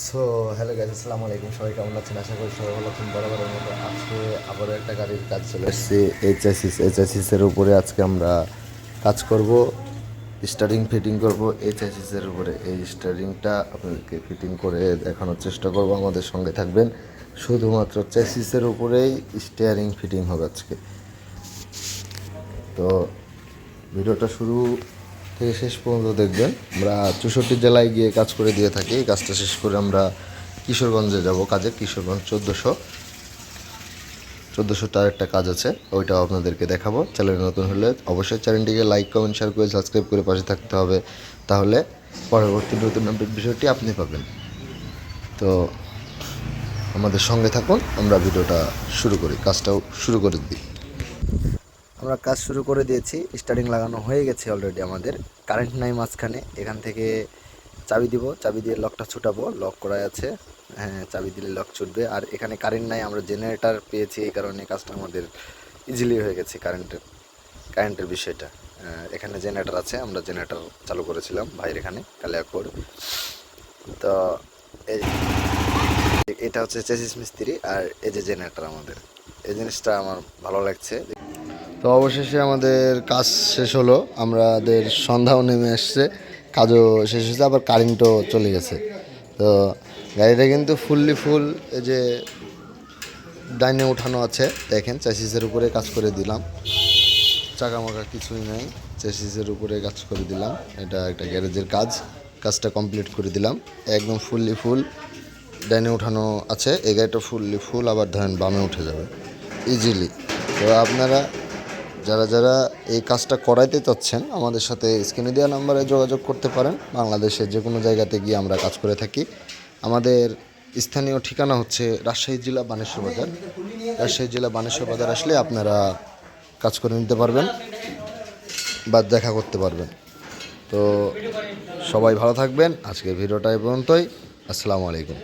So hello guys আসসালামু আলাইকুম। সবাই কেমন আছেন? আশা করি সবাই ভালো আছেন। বরাবরের মতো আজকে আবারও একটা গাড়ির কাজ চলে এসেছে। এইচএসিস এইচএসিসের উপরে আজকে আমরা কাজ করব। স্টারিং ফিটিং করব। এইচএসিসের উপরে এই স্টারিংটা আপনাদেরকে ফিটিং করে দেখানোর চেষ্টা করব। আমাদের সঙ্গে থাকবেন শুধুমাত্র চেসিসের উপরেই স্টিয়ারিং ফিটিং হবে আজকে। তো, ভিডিওটা শুরু থেকে শেষ পর্যন্ত দেখবেন। আমরা চৌষট্টি জেলায় গিয়ে কাজ করে দিয়ে থাকি। এই কাজটা শেষ করে আমরা কিশোরগঞ্জে যাব কাজে, কিশোরগঞ্জ চোদ্দোশো। চোদ্দোশোটার একটা কাজ আছে, ওইটাও আপনাদেরকে দেখাবো। চ্যানেল নতুন হলে অবশ্যই চ্যানেলটিকে লাইক কমেন্ট শেয়ার করে সাবস্ক্রাইব করে পাশে থাকতে হবে। তাহলে পরবর্তী নতুন আপডেট বিষয়টি আপনি পাবেন। তো আমাদের সঙ্গে থাকুন, আমরা ভিডিওটা শুরু করি, কাজটাও শুরু করে দিই। আমরা কাজ শুরু করে দিয়েছি। স্টার্টিং লাগানো হয়ে গেছে অলরেডি আমাদের। কারেন্ট নাই মাঝখানে। এখান থেকে চাবি দিব। চাবি দিয়ে লকটা ছুটাবো। লক করা আছে। হ্যাঁ চাবি দিলে লক ছুটবে। আর এখানে কারেন্ট নাই। আমরা জেনারেটার পেয়েছি। এই কারণে কাজটা আমাদের ইজিলি হয়ে গেছে কারেন্টের কারেন্টের বিষয়টা। এখানে জেনারেটর আছে। আমরা জেনারেটার চালু করেছিলাম ভাইয়ের এখানে, কালিয়াকোর। তো এটা হচ্ছে চেসিস মিস্ত্রি আর এই যে জেনারেটার আমাদের। এই জিনিসটা আমার ভালো লাগছে। তো অবশেষে আমাদের কাজ শেষ হলো। আমাদের সন্ধ্যাও নেমে আসছে কাজও শেষ হয়েছে, আবার কারেন্টও চলে গেছে। তো গাড়িটা কিন্তু ফুললি ফুল এই যে ডাইনে উঠানো আছে, দেখেন চ্যাসিসের উপরে কাজ করে দিলাম। চাকা মাকা কিছুই নাই, চেসিসের উপরে কাজ করে দিলাম। এটা একটা গ্যারেজের কাজ, কাজটা কমপ্লিট করে দিলাম। একদম ফুললি ফুল ডাইনে উঠানো আছে, এই গাড়িটা ফুললি ফুল, আবার ধরেন বামে উঠে যাবে। ইজিলি। তো আপনারা যারা যারা এই কাজটা করাইতে চাচ্ছেন, আমাদের সাথে স্ক্রিনে দেওয়া নাম্বারে যোগাযোগ করতে পারেন। বাংলাদেশের যে কোনো জায়গাতে গিয়ে আমরা কাজ করে থাকি। আমাদের স্থানীয় ঠিকানা হচ্ছে রাজশাহী জেলা বানেশ্বর বাজার। রাজশাহী জেলা বানেশ্বর বাজার আসলে আপনারা কাজ করে নিতে পারবেন বা দেখা করতে পারবেন। তো সবাই ভালো থাকবেন। আজকের ভিডিওটা এই পর্যন্তই। আসসালামু আলাইকুম।